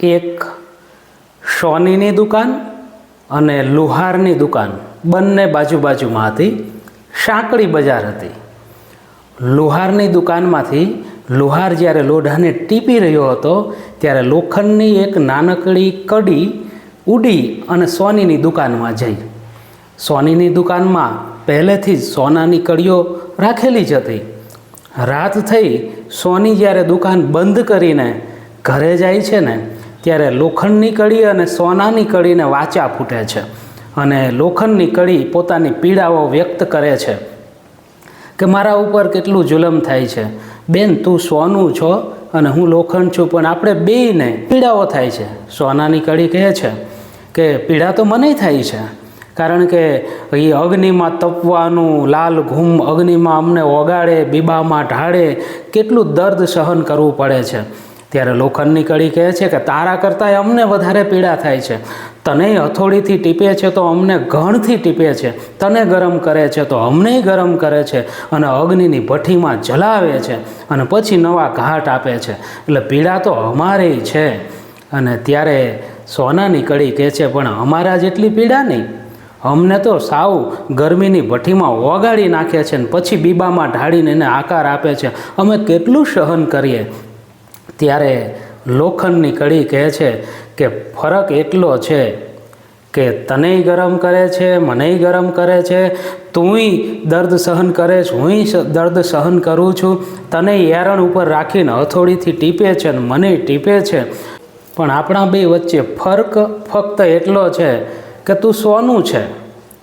એક સોનીની દુકાન અને લુહારની દુકાન. બંને બાજુ બાજુમાં હતી સાંકડી બજાર હતી. લુહારની દુકાનમાંથી લુહાર જ્યારે લોઢાને ટીપી રહ્યો હતો, ત્યારે લોખંડની એક નાનકડી કડી ઉડી અને સોનીની દુકાનમાં જઈ. સોનીની દુકાનમાં પહેલેથી જ સોનાની કડીઓ રાખેલી જ હતી. રાત થઈ, સોની જ્યારે દુકાન બંધ કરીને ઘરે જાય છે ને ત્યારે લોખંડની કડી અને સોનાની કડીને વાચા ફૂટે છે. અને લોખંડની કડી પોતાની પીડાઓ વ્યક્ત કરે છે કે મારા ઉપર કેટલું જુલમ થાય છે. બેન, તું સોનું છો અને હું લોખંડ છું, પણ આપણે બેયને પીડાઓ થાય છે. સોનાની કડી કહે છે કે પીડા તો મને થાય છે. કારણ કે એ અગ્નિમાં તપવાનું લાલ ઘૂમ અગ્નિમાં અમને ઓગાડે બીબામાં ઢાળે, કેટલું દર્દ સહન કરવું પડે છે. ત્યારે લોખંડની કડી કહે છે કે તારા કરતાં અમને વધારે પીડા થાય છે. તને હથોડીથી ટીપે છે તો અમને ઘણથી ટીપે છે. તને ગરમ કરે છે તો અમને ગરમ કરે છે અને અગ્નિની ભઠ્ઠીમાં જલાવે છે અને પછી નવા ઘાટ આપે છે. એટલે પીડા તો અમારે છે. અને ત્યારે સોનાની કડી કહે છે, પણ અમારા જેટલી પીડા નહીં. અમને તો સાવ ગરમીની ભઠ્ઠીમાં ઓગાળી નાખે છે ને પછી બીબામાં ઢાળીને એને આકાર આપે છે. અમે કેટલું સહન કરીએ. ત્યારે લોખંડની કડી કહે છે કે ફરક એટલો છે કે તનેય ગરમ કરે છે, મનેય ગરમ કરે છે, તુંય દર્દ સહન કરે છે, હુંય દર્દ સહન કરું છું તને એરણ ઉપર રાખીને હથોડીથી ટીપે છે ને મને ટીપે છે. પણ આપણા બે વચ્ચે ફરક ફક્ત એટલો છે કે તું સોનું છે,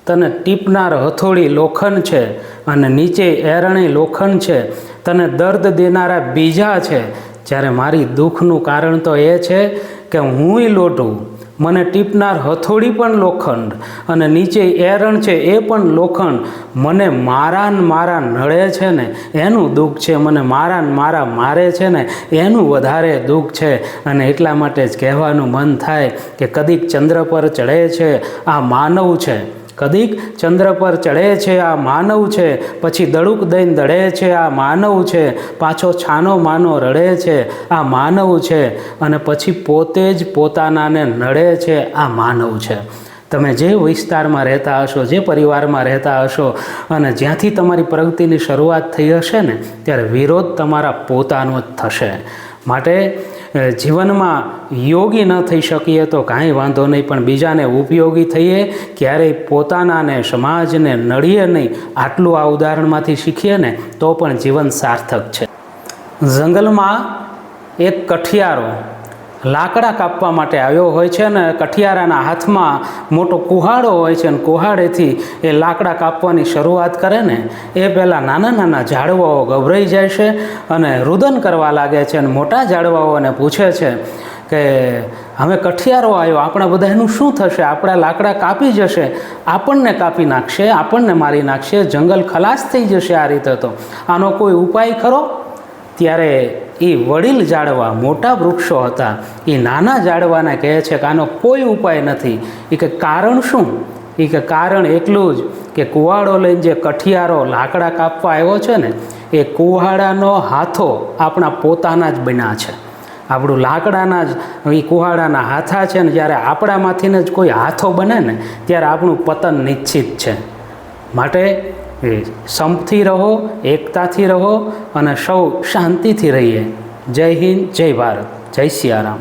તને ટીપનાર હથોડી લોખંડ છે અને નીચે એરણે લોખંડ છે, તને દર્દ દેનારા બીજા છે જ્યારે મારી દુઃખનું કારણ તો એ છે કે હુંય લોટું મને ટીપનાર હથોડી પણ લોખંડ અને નીચે એરણ છે એ પણ લોખંડ, મને મારા ને મારા નડે છે ને એનું દુઃખ છે, મને મારા મારા મારે છે ને એનું વધારે દુઃખ છે. અને એટલા માટે જ કહેવાનું મન થાય કે કદીક ચંદ્ર પર ચડે છે, આ માનવ છે. કદીક ચંદ્ર પર ચડે છે, આ માનવ છે, પછી દડુક દઈને દડે છે, આ માનવ છે, પાછો છાનો માનો રડે છે, આ માનવ છે, અને પછી પોતે જ પોતાનાને નડે છે, આ માનવ છે. તમે જે વિસ્તારમાં રહેતા હશો, જે પરિવારમાં રહેતા હશો, અને જ્યાંથી તમારી પ્રગતિની શરૂઆત થઈ હશે ને, ત્યારે વિરોધ તમારા પોતાનો જ થશે. માટે જીવનમાં યોગી ન થઈ શકીએ તો કાંઈ વાંધો નહીં, પણ બીજાને ઉપયોગી થઈએ, ક્યારેય પોતાનાને, સમાજને નડીએ નહીં, આટલું આ ઉદાહરણમાંથી શીખીએ ને, તો પણ જીવન સાર્થક છે. જંગલમાં એક કઠિયારો લાકડા કાપવા માટે આવ્યો હોય છે ને કઠિયારાના હાથમાં મોટો કુહાડો હોય છે ને કુહાડેથી એ લાકડા કાપવાની શરૂઆત કરે ને, એ પહેલાં નાના નાના ઝાડવાઓ ગભરાઈ જાય છે અને રુદન કરવા લાગે છે અને મોટા ઝાડવાઓને પૂછે છે કે, હવે કઠિયારો આવ્યો, આપણા બધા એનું શું થશે? આપણા લાકડા કાપી જશે, આપણને કાપી નાખશે, આપણને મારી નાખશે, જંગલ ખલાસ થઈ જશે આ રીતે તો. આનો કોઈ ઉપાય ખરો? ત્યારે એ વડીલ ઝાડવા મોટા વૃક્ષો હતા. એ નાના ઝાડવાને કહે છે કે આનો કોઈ ઉપાય નથી. એ કે કારણ શું? એ કે કારણ એટલું જ કે કુવાડો લઈને જે કઠિયારો લાકડા કાપવા આવ્યો છે ને, એ કુહાડાનો હાથો આપણા પોતાના જ બન્યા છે. આપણું લાકડાના જ એ કુહાડાના હાથા છે ને, જ્યારે આપણામાંથીને જ કોઈ હાથો બને ને, ત્યારે આપણું પતન નિશ્ચિત છે. માટે સંપથી રહો એકતાથી રહો અને સૌ શાંતિથી રહીએ. જય હિન્દ જય ભારત જય સિયારામ.